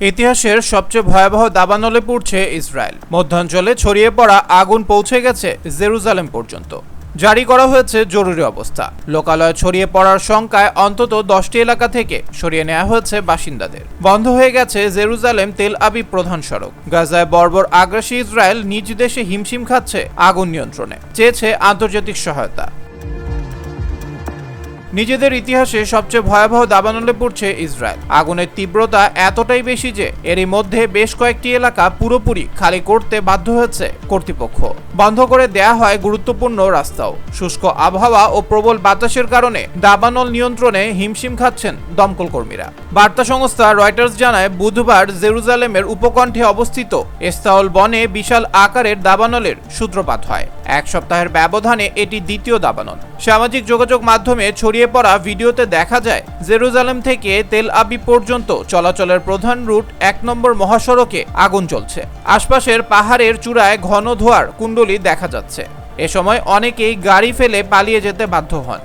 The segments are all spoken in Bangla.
ইতিহাসের সবচেয়ে ভয়াবহ দাবানলে পড়ছে ইসরায়েল। মধ্যাঞ্চলে ছড়িয়ে পড়া আগুন পৌঁছে গেছে জেরুজালেম পর্যন্ত। জারি করা হয়েছে জরুরি অবস্থা। লোকালয়ে ছড়িয়ে পড়ার শঙ্কায় অন্তত দশটি এলাকা থেকে সরিয়ে নেওয়া হয়েছে বাসিন্দাদের। বন্ধ হয়ে গেছে জেরুজালেম তেল আবি প্রধান সড়ক। গাজায় বর্বর আগ্রাসী ইসরায়েল নিজ দেশে হিমশিম খাচ্ছে আগুন নিয়ন্ত্রণে। চেয়েছে আন্তর্জাতিক সহায়তা। নিজেদের ইতিহাসে সবচেয়ে ভয়াবহ দাবানলে পড়ছে ইসরায়েল। আগুনের তীব্রতা এতটাই বেশি যে এরই মধ্যে বেশ কয়েকটি এলাকা পুরোপুরি খালি করতে বাধ্য হয়েছে কর্তৃপক্ষ। বন্ধ করে দেয়া হয় গুরুত্বপূর্ণ রাস্তাও। শুষ্ক আবহাওয়া ও প্রবল বাতাসের কারণে দাবানল নিয়ন্ত্রণে হিমশিম খাচ্ছেন দমকল কর্মীরা। বার্তা সংস্থা রয়টার্স জানায়, বুধবার জেরুজালেমের উপকণ্ঠে অবস্থিত এস্তাওল বনে বিশাল আকারের দাবানলের সূত্রপাত হয়। এক সপ্তাহের ব্যবধানে এটি দ্বিতীয় দাবানল। সামাজিক যোগাযোগ মাধ্যমে ছড়িয়ে পড়া ভিডিওতে দেখা যায়, জেরুজালেম থেকে তেল আবি পর্যন্ত চলাচলের প্রধান রুট এক নম্বর মহাসড়কে আগুন চলছে আশপাশের পাহাড়ের চূড়ায় ঘন ধোয়ার কুণ্ডলি দেখা যাচ্ছে। এ সময় অনেকেই গাড়ি ফেলে পালিয়ে যেতে বাধ্য হন।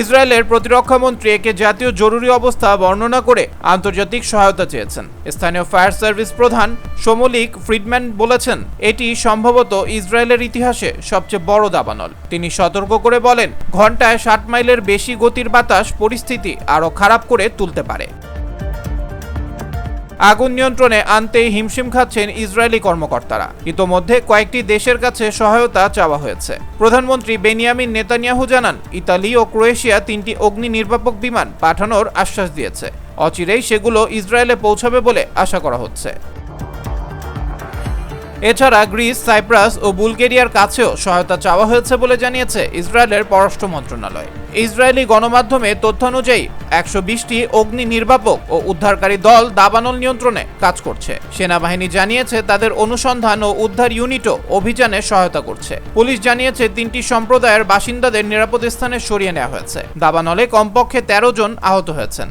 ইসরায়েলের প্রতিরক্ষা মন্ত্রী একে জাতীয় জরুরি অবস্থা বর্ণনা করে আন্তর্জাতিক সহায়তা চেয়েছেন। স্থানীয় ফায়ার সার্ভিস প্রধান সমলিক ফ্রিডম্যান বলেছেন, এটি সম্ভবত ইসরায়েলের ইতিহাসে সবচেয়ে বড় দাবানল। তিনি সতর্ক করে বলেন, ঘন্টায় ষাট মাইলের বেশি গতির বাতাস পরিস্থিতি আরও খারাপ করে তুলতে পারে। আগুন নিয়ন্ত্রণে আনতেই হিমশিম খাচ্ছেন ইসরায়েলি কর্মকর্তারা। ইতোমধ্যে কয়েকটি দেশের কাছে সহায়তা চাওয়া হয়েছে। প্রধানমন্ত্রী বেনিয়ামিন নেতানিয়াহু জানান, ইতালি ও ক্রোয়েশিয়া তিনটি অগ্নি নির্বাপক বিমান পাঠানোর আশ্বাস দিয়েছে। অচিরেই সেগুলো ইসরায়েলে পৌঁছাবে বলে আশা করা হচ্ছে। এছাড়া গ্রিস, সাইপ্রাস ও বুলগেরিয়ার কাছেও সহায়তা চাওয়া হয়েছে বলে জানিয়েছে ইসরায়েলের পররাষ্ট্র মন্ত্রণালয়। ইসরায়েলি গণমাধ্যমে তথ্য অনুযায়ী একশো বিশটি অগ্নি নির্বাপক ও উদ্ধারকারী দল দাবানল নিয়ন্ত্রণে কাজ করছে। সেনাবাহিনী জানিয়েছে তাদের অনুসন্ধান ও উদ্ধার ইউনিটও অভিযানে সহায়তা করছে। পুলিশ জানিয়েছে তিনটি সম্প্রদায়ের বাসিন্দাদের নিরাপদ স্থানে সরিয়ে নেওয়া হয়েছে। দাবানলে কমপক্ষে তেরো জন আহত হয়েছেন।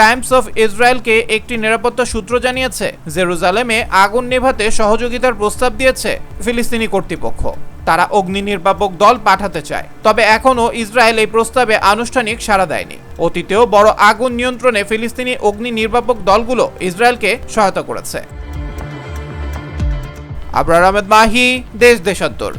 টাইমস অফ ইসরায়েলকে একটি নিরাপত্তা সূত্র জানিয়েছে, জেরুজালেমে আগুন নেভাতে সহযোগিতার প্রস্তাব দিয়েছে ফিলিস্তিনি কর্তৃপক্ষ। তারা অগ্নি নির্বাপক দল পাঠাতে চায়, তবে এখনও ইসরায়েল এই প্রস্তাবে আনুষ্ঠানিক সাড়া দেয়নি। অতীতেও বড় আগুন নিয়ন্ত্রণে ফিলিস্তিনি অগ্নি নির্বাপক দলগুলো ইসরায়েলকে সহায়তা করেছে। আবরার আহমেদ মাহি, দেশ দেশান্তর।